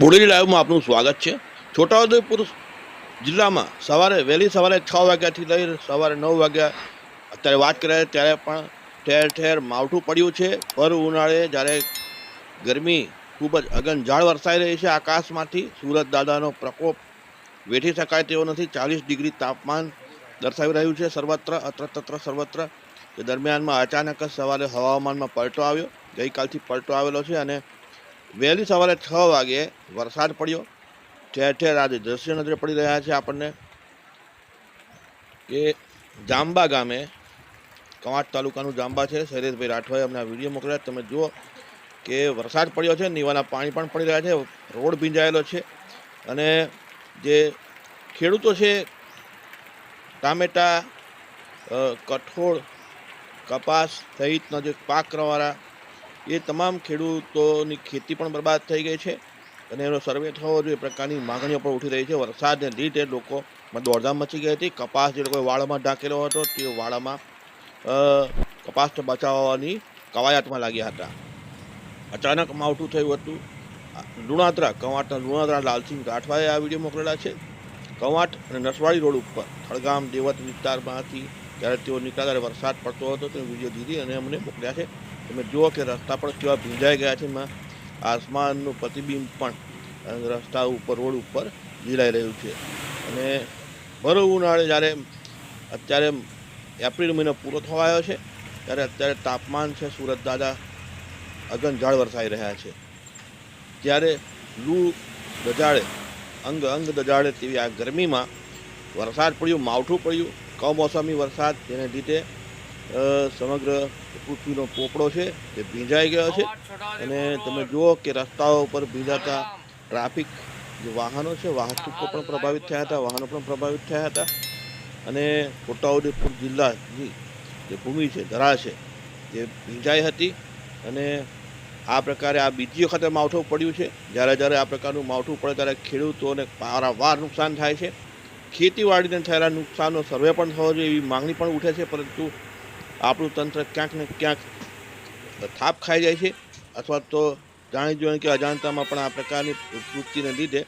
બોડેલી લાઈવમાં આપનું સ્વાગત છે. છોટાઉદેપુર જિલ્લામાં સવારે, વહેલી સવારે છ વાગ્યાથી લઈ સવારે નવ વાગ્યા અત્યારે વાત કરીએ ત્યારે પણ ઠેર ઠેર માવઠું પડ્યું છે. પર ઉનાળે જ્યારે ગરમી ખૂબ જ અગનઝાળ વરસાઈ રહી છે આકાશમાંથી. સુરત દાદાનો પ્રકોપ વેઠી શકાય તેવો નથી. ચાલીસ ડિગ્રી તાપમાન દર્શાવી રહ્યું છે. સર્વત્ર અત્ર તત્ર સર્વત્ર દરમિયાનમાં અચાનક જ સવારે હવામાનમાં પલટો આવ્યો. ગઈકાલથી પલટો આવેલો છે અને વહેલી સવારે છ વાગે વરસાદ પડ્યો. ઠેર ઠેર આજે દ્રશ્ય નજરે પડી રહ્યા છે આપણને કે જાંબા ગામે કવાંટ તાલુકાનું જાંબા છે. શૈલેષભાઈ રાઠવાએ અમને આ વીડિયો મોકલ્યા. તમે જુઓ કે વરસાદ પડ્યો છે, નીવાના પાણી પણ પડી રહ્યા છે, રોડ ભીંજાયેલો છે અને જે ખેડૂતો છે, ટામેટા કઠોળ, કપાસ સહિતનો જે પાક કરવાવાળા એ તમામ ખેડૂતોની ખેતી પણ બરબાદ થઈ ગઈ છે અને એનો સર્વે થવો જોઈએ. પ્રકારની માગણીઓ પણ ઉઠી રહી છે. વરસાદને લીધે લોકોમાં દોડધામ મચી ગઈ હતી. કપાસ જે લોકોએ વાળામાં ઢાંકેલો હતો, તે વાળામાં કપાસને બચાવવાની કવાયતમાં લાગ્યા હતા. અચાનક માવઠું થયું હતું. લુણાત્રા કવાંટના લુણાત્રા લાલસિંહ રાઠવાએ આ વીડિયો મોકલેલા છે. કવાંટ અને નસવાડી રોડ ઉપર થળગામ દેવત વિસ્તારમાંથી જ્યારે તેઓ નીકળ્યા ત્યારે વરસાદ પડતો હતો તે વીડિયો દીધી અને અમને મોકલ્યા છે. તમે જુઓ કે રસ્તા પણ કેવા ભીંજાઈ ગયા છે એમાં આસમાનનું પ્રતિબિંબ પણ રસ્તા ઉપર, રોડ ઉપર ઝીલાઈ રહ્યું છે. અને ભરો ઉનાળે જ્યારે અત્યારે એપ્રિલ મહિનો પૂરો થવા આવ્યો છે, ત્યારે અત્યારે તાપમાન છે સુરત દાદા અગનઝાળ વરસાઈ રહ્યા છે. ત્યારે લૂ દજાડે અંગ અંગ દજાડે તેવી આ ગરમીમાં વરસાદ પડ્યું, માવઠું પડ્યું, કમોસમી વરસાદ, જેને લીધે સમગ્ર પૃથ્વીનો પોપડો છે તે ભીંજાઈ ગયો છે. અને તમે જુઓ કે રસ્તાઓ ઉપર ભીંજાતા ટ્રાફિક જે વાહનો છે વાહતુકો પણ પ્રભાવિત થયા હતા, વાહનો પણ પ્રભાવિત થયા હતા. અને છોટાઉદેપુર જિલ્લાની જે ભૂમિ છે, ધરા છે તે ભીંજાઈ હતી. અને આ પ્રકારે આ બીજી વખતે માવઠું પડ્યું છે. જ્યારે જ્યારે આ પ્રકારનું માવઠું પડે ત્યારે ખેડૂતોને વારંવાર નુકસાન થાય છે. ખેતીવાડીને થયેલા નુકસાનનો સર્વે પણ થવો જોઈએ એવી માંગણી પણ ઉઠે છે, પરંતુ આપણું તંત્ર ક્યાંક ને ક્યાંક થાપ ખાઈ જાય છે, અથવા તો જાણી જોઈને કે અજાણતામાં પણ આ પ્રકારની વૃત્તિને લીધે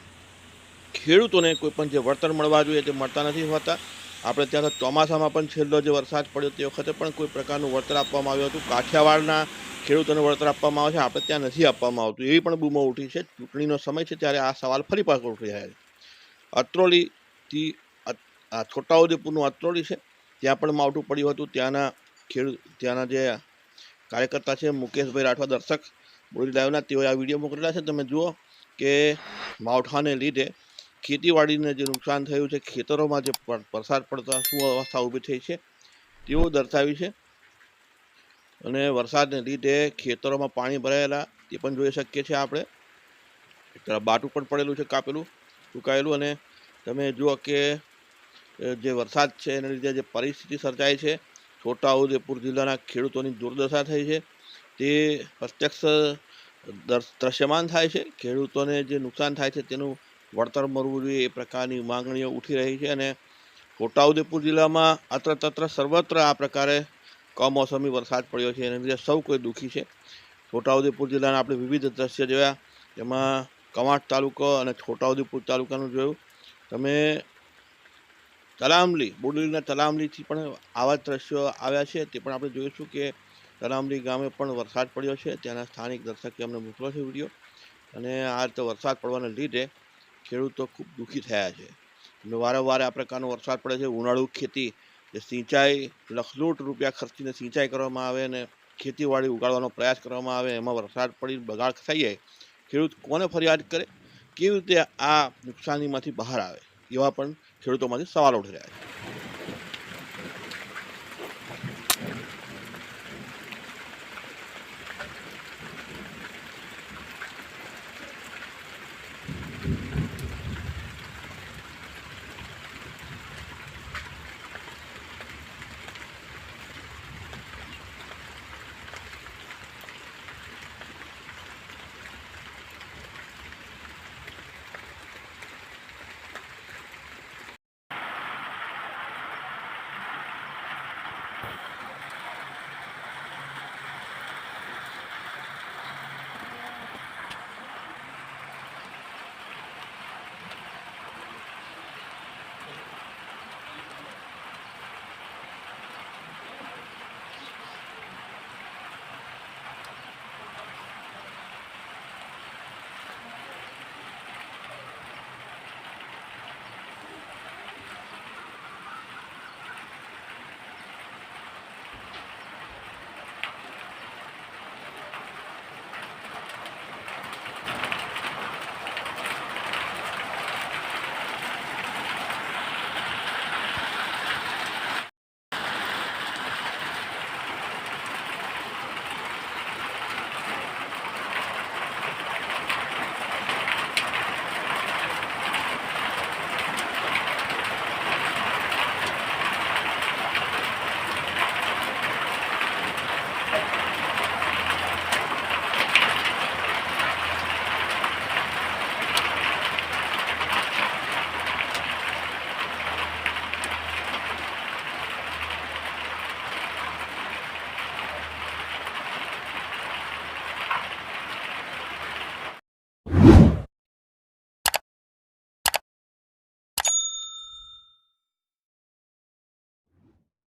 ખેડૂતોને કોઈ પણ જે વળતર મળવા જોઈએ તે મળતા નથી હોતા. આપણે ત્યાં ચોમાસામાં પણ છેલ્લો જે વરસાદ પડ્યો તે વખતે પણ કોઈ પ્રકારનું વળતર આપવામાં આવ્યું હતું. કાઠિયાવાડના ખેડૂતોને વળતર આપવામાં આવે છે, આપણે ત્યાં નથી આપવામાં આવતું. એવી પણ બૂમો ઉઠી છે. ચૂંટણીનો સમય છે ત્યારે આ સવાલ ફરી પાછો ઉઠી રહ્યા છે. અત્રોલીથી આ છોટાઉદેપુરનું અત્રોલી છે. ત્યાં પણ માવઠું પડ્યું હતું. ત્યાંના ખેડૂત ત્યાંના જે કાર્યકર્તા છે, મુકેશભાઈ રાઠવા દર્શક બોડી લાઈવના તેઓએ આ વીડિયો મોકલેલા છે. તમે જુઓ કે માવઠાને લીધે ખેતીવાડીને જે નુકસાન થયું છે, ખેતરોમાં જે વરસાદ પડતા શું અવસ્થા ઊભી થઈ છે, તેઓ દર્શાવી છે. અને વરસાદને લીધે ખેતરોમાં પાણી ભરાયેલા, તે પણ જોઈ શકીએ છીએ આપણે. બાટું પણ પડેલું છે, કાપેલું, સુકાયેલું. અને તમે જુઓ કે જે વરસાદ છે, એને લીધે જે પરિસ્થિતિ સર્જાય છે છોટાઉદેપુર જિલ્લાના ખેડૂતોની દુર્દશા થઈ છે. તે પ્રત્યક્ષ દર- દ્રશ્યમાન થાય છે. ખેડૂતોને જે નુકસાન થાય છે તેનું વળતર મળવું જોઈએ એ પ્રકારની માંગણીઓ ઉઠી રહી છે અને છોટાઉદેપુર જિલ્લામાં અત્ર તત્ર સર્વત્ર આ પ્રકારે કમોસમી વરસાદ પડ્યો છે. એના લીધે સૌ કોઈ દુઃખી છે. છોટાઉદેપુર જિલ્લાના આપણે વિવિધ દ્રશ્ય જોયા. એમાં કવાંટ તાલુકો અને છોટાઉદેપુર તાલુકાનું જોયું. તમે તલામલી, બોડેલીના તલામલીથી પણ આવા દ્રશ્યો આવ્યા છે. તે પણ આપણે જોઈશું કે તલામલી ગામે પણ વરસાદ પડ્યો છે. ત્યાંના સ્થાનિક દર્શકે અમને મોકલ્યો છે વીડિયો. અને આ રીતે વરસાદ પડવાને લીધે ખેડૂતો ખૂબ દુઃખી થયા છે. અને વારંવાર આ પ્રકારનો વરસાદ પડે છે. ઉનાળુ ખેતી, જે સિંચાઈ લખલૂટ રૂપિયા ખર્ચીને સિંચાઈ કરવામાં આવે અને ખેતીવાડી ઉગાડવાનો પ્રયાસ કરવામાં આવે, એમાં વરસાદ પડી, બગાડ થઈ જાય. ખેડૂત કોને ફરિયાદ કરે? કેવી રીતે આ નુકસાનીમાંથી બહાર આવે? એવા પણ ખેડૂતોમાંથી સવાલ ઉઠી રહ્યા છે.